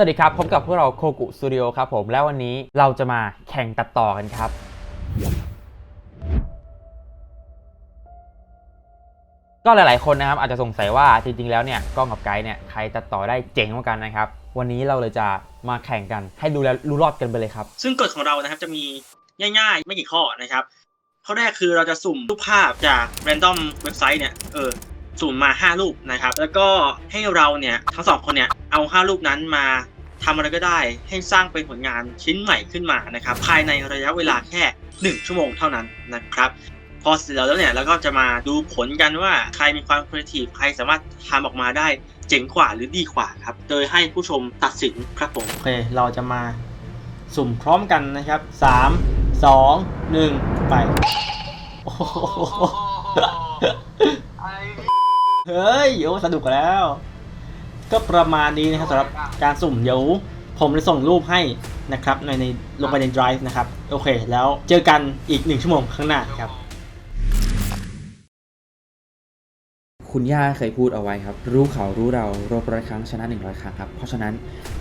สวัสดีครับ พบกับพวกเราโคกุสตูดิโอครับผมแล้ววันนี้เราจะมาแข่งตัดต่อกันครับ ก็หลายๆคนนะครับอาจจะสงสัยว่าจริงๆแล้วเนี่ยกล้องกับไกด์เนี่ยใครตัดต่อได้เจ๋งกว่ากันนะครับ วันนี้เราเลยจะมาแข่งกันให้ดูแลรู้รอดกันไปเลยครับ ซึ่งกฎของเรานะครับจะมีง่ายๆ ไม่กี่ข้อนะครับ ข้อแรกคือเราจะสุ่มรูปภาพจาก random เว็บไซต์เนี่ยเออสุ่มมา 5 รูปนะครับ แล้วก็ให้เราเนี่ยทั้งสองคนเนี่ยเอา 5 รูปนั้นมา ทำอะไรก็ได้ให้สร้างเป็นผลงานชิ้นใหม่ขึ้นมานะครับ ภายในระยะเวลาแค่ 1 ชั่วโมงเท่านั้นนะครับพอเสร็จแล้วเนี่ยเราก็จะมาดูผลกันว่าใครมีความครีเอทีฟใครสามารถทำออกมาได้เจ๋งกว่าหรือดีกว่าครับ โดยให้ผู้ชมตัดสินครับผม โอเค เราจะมาสุ่มพร้อมกันนะครับ 3 2 1 ไป โอ้โหเฮ้ย โอ้สนุกแล้ว ก็ประมาณนี้นะครับสำหรับการสุ่มเดี๋ยวผมจะส่งรูปให้นะครับในในลงไปใน Drive นะครับ โอเค แล้วเจอกันอีกหนึ่งชั่วโมงข้างหน้าครับ คุณย่าเคยพูดเอาไว้ครับ รู้เขารู้เรารบร้อยครั้งชนะ 100 ครั้งครับ เพราะฉะนั้น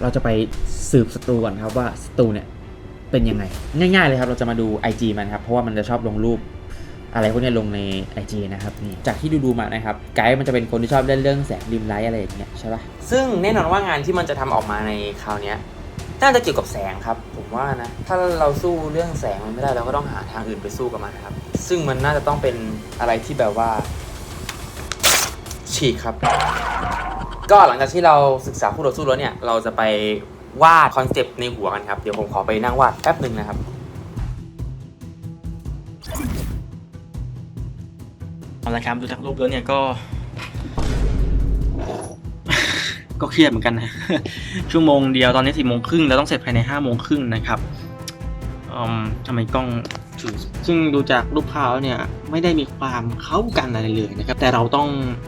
เราจะไปสืบศัตรูก่อนครับว่าศัตรูเนี่ยเป็นยังไง ง่ายๆเลยครับ เราจะมาดู IG มันครับ เพราะว่ามันจะชอบลงรูป อะไรพวกนี้ลงใน IG นะครับนี่จากที่ดูดูๆมานะครับไกด์มันจะเป็นคนที่ชอบเล่นเรื่องแสงริมไลท์อะไรอย่างเงี้ยใช่ปะซึ่งแน่นอนว่างานที่มันจะทำออกมาในคราวนี้น่าจะเกี่ยวกับแสงครับผมว่านะถ้าเราสู้เรื่องแสงมันไม่ได้เราก็ต้องหาทางอื่นไปสู้กับมันนะครับ ซึ่งมันน่าจะต้องเป็นอะไรที่แบบว่า ฉีกครับ ก็หลังจากที่เราศึกษาคู่ต่อสู้แล้วเนี่ย เราจะไปวาดคอนเซปต์ในหัวกันครับ เดี๋ยวผมขอไปนั่งวาดแป๊บหนึ่งนะครับ เอาละครับดูจากรูปแล้วเนี่ยก็ ก็เครียดเหมือนกันนะชั่วโมงเดียวตอนนี้สี่โมงครึ่งเราต้องเสร็จภายในห้าโมงครึ่งนะครับอืมทำไมกล้องถือซึ่งดูจากรูปภาพแล้วเนี่ยไม่ได้มีความเข้ากันอะไรเลยนะครับ แต่เราต้อง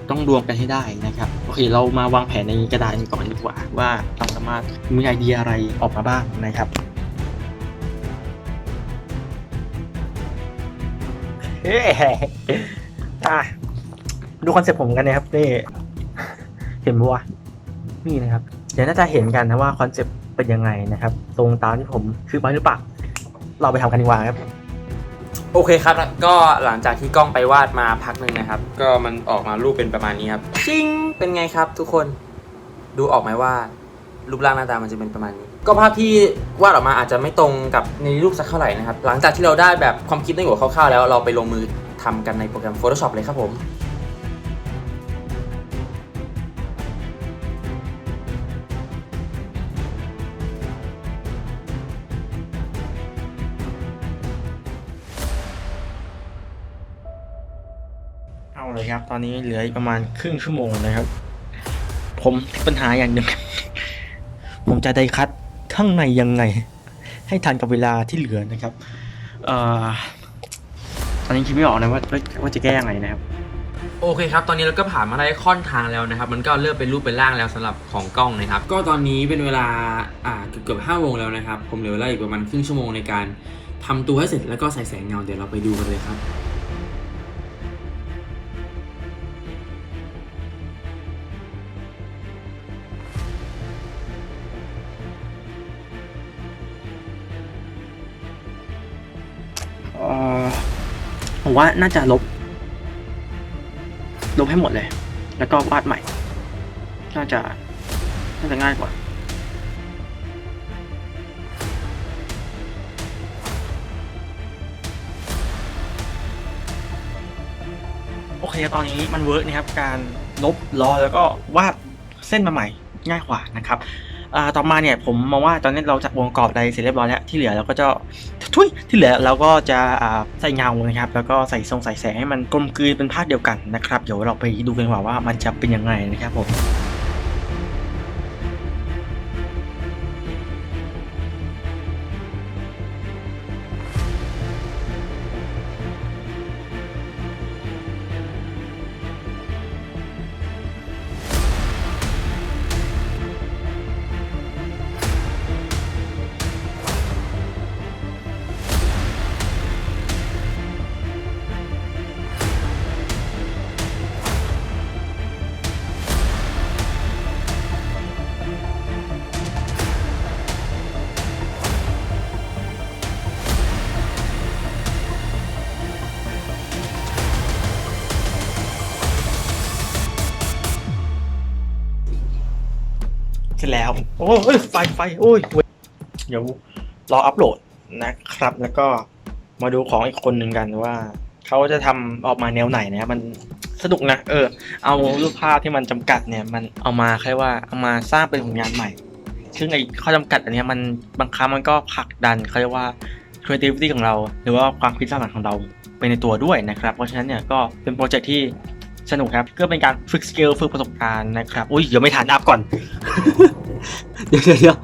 ต้องรวมกันให้ได้นะครับ โอเค เรามาวางแผนในกระดาษกันก่อนดีกว่า ว่าเราสามารถมีไอเดียอะไรออกมาบ้างนะครับเฮ้ อะดูคอนเซ็ปต์ผมกันนะครับนี่ เห็นปะวะนี่นะครับเดี๋ยวน่าจะเห็นกันนะว่าคอนเซ็ปต์เป็นยังไงนะครับ ตรงตามที่ผมคือไปหรือเปล่าเราไปทำกันดีกว่าครับ โอเคครับ ก็หลังจากที่กล้องไปวาดมาพักหนึ่งนะครับ ก็มันออกมารูปเป็นประมาณนี้ครับชิงเป็นไงครับ ทุกคนดูออกไหมว่า รูปร่างหน้าตามันจะเป็นประมาณนี้ ก็ภาพที่วาดออกมาอาจจะไม่ตรงกับในรูปสักเท่าไหร่นะครับ หลังจากที่เราได้แบบความคิดในหัวคร่าวๆแล้วเราไปลงมือ ทำกันในโปรแกรม Photoshop เลยครับผมเอาเลยครับ ตอนนี้เหลืออีกประมาณครึ่งชั่วโมงนะครับ ผมปัญหาอย่างหนึ่ง ผมจะได้คัดข้างในยังไง ให้ทันกับเวลาที่เหลือนะครับ เอ่อ อนนี้คิดไม่ออกนะว่าว่าว่าจะแก้ยังไงนะครับ โอเคครับ ตอนนี้เราก็ผ่านมาได้ค่อนทางแล้วนะครับ มันก็เริ่มเป็นรูปเป็นร่างแล้วสำหรับของกล้องนะครับ ก็ตอนนี้เป็นเวลาอ่าเกือบเกือบห้าโมงแล้วนะครับ ผมเหลือเวลาอีกประมาณครึ่งชั่วโมงในการทำตัวให้เสร็จแล้วก็ใส่แสงเงาเดี๋ยวเราไปดูกันเลยครับเอ่อ ผมว่าน่าจะลบ ลบให้หมดเลย แล้วก็วาดใหม่ น่าจะ น่าจะง่ายกว่าโอเคตอนนี้มันเวิร์กนะครับการลบล้อแล้วก็วาดเส้นมาใหม่ง่ายกว่านะครับ ต่อมาเนี่ยผมมองว่าตอนนี้เราจะวงกรอบอะไรเสร็จเรียบร้อยแล้วที่เหลือเราก็จะทุยที่เหลือเราก็จะใส่เงานะครับแล้วก็ใส่ทรงใส่แสงให้มันกลมกลืนเป็นภาพเดียวกันนะครับเดี๋ยวเราไปดูกันว่าว่ามันจะเป็นยังไงนะครับผม เสร็จแล้ว โอ้ยไฟไฟโอ้ยเดี๋ยวรออัปโหลดนะครับ แล้วก็มาดูของอีกคนหนึ่งกันว่าเขาจะทำออกมาแนวไหนนะมันสนุกนะเออ เอารูปภาพที่มันจำกัดเนี่ย มันเอามาแค่ว่าเอามาสร้างเป็นผลงานใหม่ ซึ่งไอ้ข้อจำกัดอันนี้มันบางครั้งมันก็ผลักดันเขาเรียกว่า creativity ของเรา หรือว่าความคิดสร้างสรรค์ของเราไปในตัวด้วยนะครับ เพราะฉะนั้นเนี่ยก็เป็นโปรเจกต์ที่ สนุกครับก็เป็นการฝึกสกิลฝึกประสบการณ์นะครับอุ้ยเดี๋ยวไม่ฐานอัพก่อน เดี๋ยวเดี๋ยวเดี๋ยว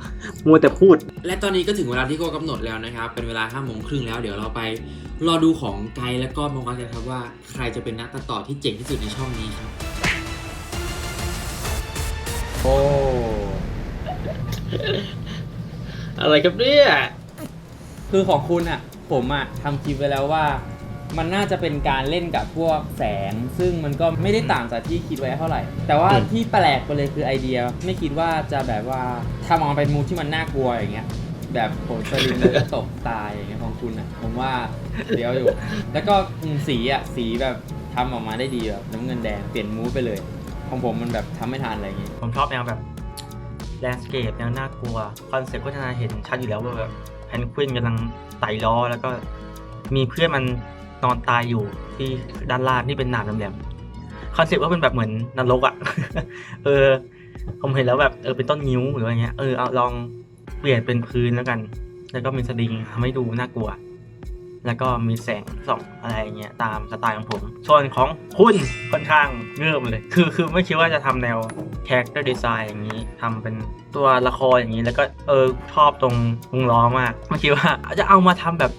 มัวแต่พูด และตอนนี้ก็ถึงเวลาที่โก็กำหนดแล้วนะครับ เป็นเวลา5้าโมงครึ่งแล้วเดี๋ยวเราไปรอดูของไกด์และก็มองกันกันครับว่าใครจะเป็นนักตัดต่อที่เจ๋งที่สุดในช่องนี้ครับ โอ้ อะไรครับเนี่ย คือของคุณอะ ผมอะทำคลิปไว้แล้วว่า มันน่าจะเป็นการเล่นกับพวกแสง ซึ่งมันก็ไม่ได้ต่างจากที่คิดไว้เท่าไหร่ แต่ว่าอืมที่แปลกไปเลยคือไอเดีย ไม่คิดว่าจะแบบว่าทำออกมาเป็นมูดที่มันน่ากลัวอย่างเงี้ยแบบโผล่สลิงแล้วก็ตกตายอย่างเงี้ยของคุณอะผมว่าเดี๋ยวอยู่ แล้วก็อืมสีอะสีแบบทำออกมาได้ดีแบบน้ำเงินแดงเปลี่ยนมูดไปเลย ของผมมันแบบทำไม่ทันอะไรอย่างงี้ ผมชอบแนวแบบแลนด์สเคปแนวน่ากลัว คอนเซ็ปต์ก็จะเห็นชัดอยู่แล้วว่าแบบแพนควินกำลังไต่ล้อแล้วก็มีเพื่อนมัน นอนตายอยู่ที่ด้านล่างที่เป็นหนามแหลมๆคอนเซ็ปต์ก็เป็นแบบเหมือนนรกอะเออ ผมเห็นแล้วแบบเออเป็นต้นนิ้วหรืออะไรเงี้ย เออเอาลองเปลี่ยนเป็นพื้นแล้วกัน แล้วก็มีสลิงทำให้ดูน่ากลัว แล้วก็มีแสงส่องอะไรเงี้ยตามสไตล์ของผม ส่วนของคุณค่อนข้างเงื่อมเลย คือคือไม่คิดว่าจะทำแนว character design อย่างนี้ทำเป็นตัวละครอย่างนี้แล้วก็เออชอบตรงวงล้อมากไม่คิดว่าจะเอามาทำแบบ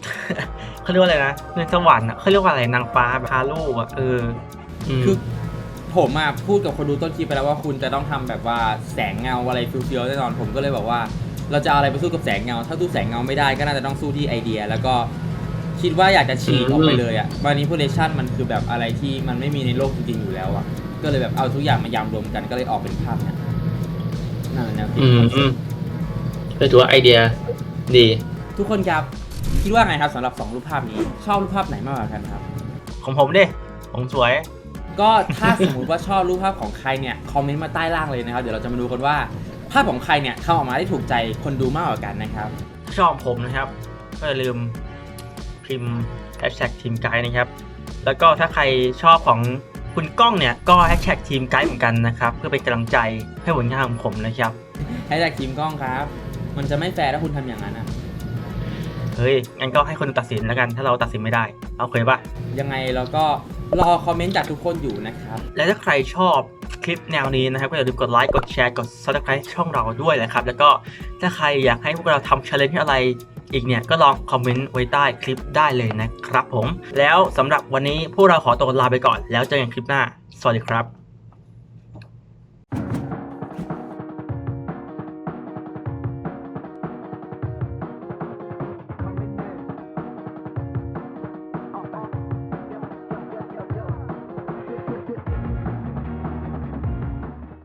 เขาเรียกว่าอะไรนะในสวรรค์อะเขาเรียกว่าอะไรนางฟ้าแบบฮาโลกอะเออคือผมอะพูดกับคนดูต้นคลิปไปแล้วว่าคุณจะต้องทำแบบว่าแสงเงาอะไรฟิวๆแน่นอนผมก็เลยบอกว่า เราจะเอาอะไรไปสู้กับแสงเงา ถ้าสู้แสงเงาไม่ได้ก็น่าจะต้องสู้ที่ไอเดีย แล้วก็ คิดว่าอยากจะฉีกออกไปเลยอะมานิ p u l a t i o n มันคือแบบอะไรที่มันไม่มีในโลกจริงๆอยู่แล้วอะ ก็เลยแบบเอาทุกอย่างมายำรวมกันก็เลยออกเป็นภาพเนี่ยนั่นแหละแนวคิดอืมอืมเป็นตัวไอเดียดี ทุกคนครับ คิดว่าไงครับสำหรับสองรูปภาพนี้ ชอบรูปภาพไหนมากกว่ากันครับ ของผมดิผมสวย ก็ถ้าสมมุติว่าชอบรูปภาพของใครเนี่ยคอมเมนต์มาใต้ล่างเลยนะครับ เดี๋ยวเราจะมาดูกันว่า ภาพของใครเนี่ยทำออกมาได้ถูกใจคนดูมากกว่ากันนะครับ ชอบผมนะครับ ก็อย่าลืม พิมพ์แฮชแท็กทีมไกด์นะครับ แล้วก็ถ้าใครชอบของคุณก้องเนี่ยก็แฮชแท็กทีมไกด์เหมือนกันนะครับ เพื่อเป็นกำลังใจให้ผลงานของผมนะครับให้จากทีมกล้องครับ มันจะไม่แฟร์ถ้าคุณทำอย่างนั้นอะเฮ้ยงั้นก็ให้คนตัดสินแล้วกัน ถ้าเราตัดสินไม่ได้เอาเคยปะยังไงเราก็รอคอมเมนต์จากทุกคนอยู่นะครับ และถ้าใครชอบคลิปแนวนี้นะครับ ก็อย่าลืมกดไลค์กดแชร์กด subscribe ช่องเราด้วยนะครับ แล้วก็ถ้าใครอยากให้พวกเราทำ challenge อะไร อีกเนี่ยก็ลองคอมเมนต์ไว้ใต้คลิปได้เลยนะครับผม แล้วสำหรับวันนี้พวกเราขอตัวลาไปก่อน แล้วเจอกันคลิปหน้า สวัสดีครับ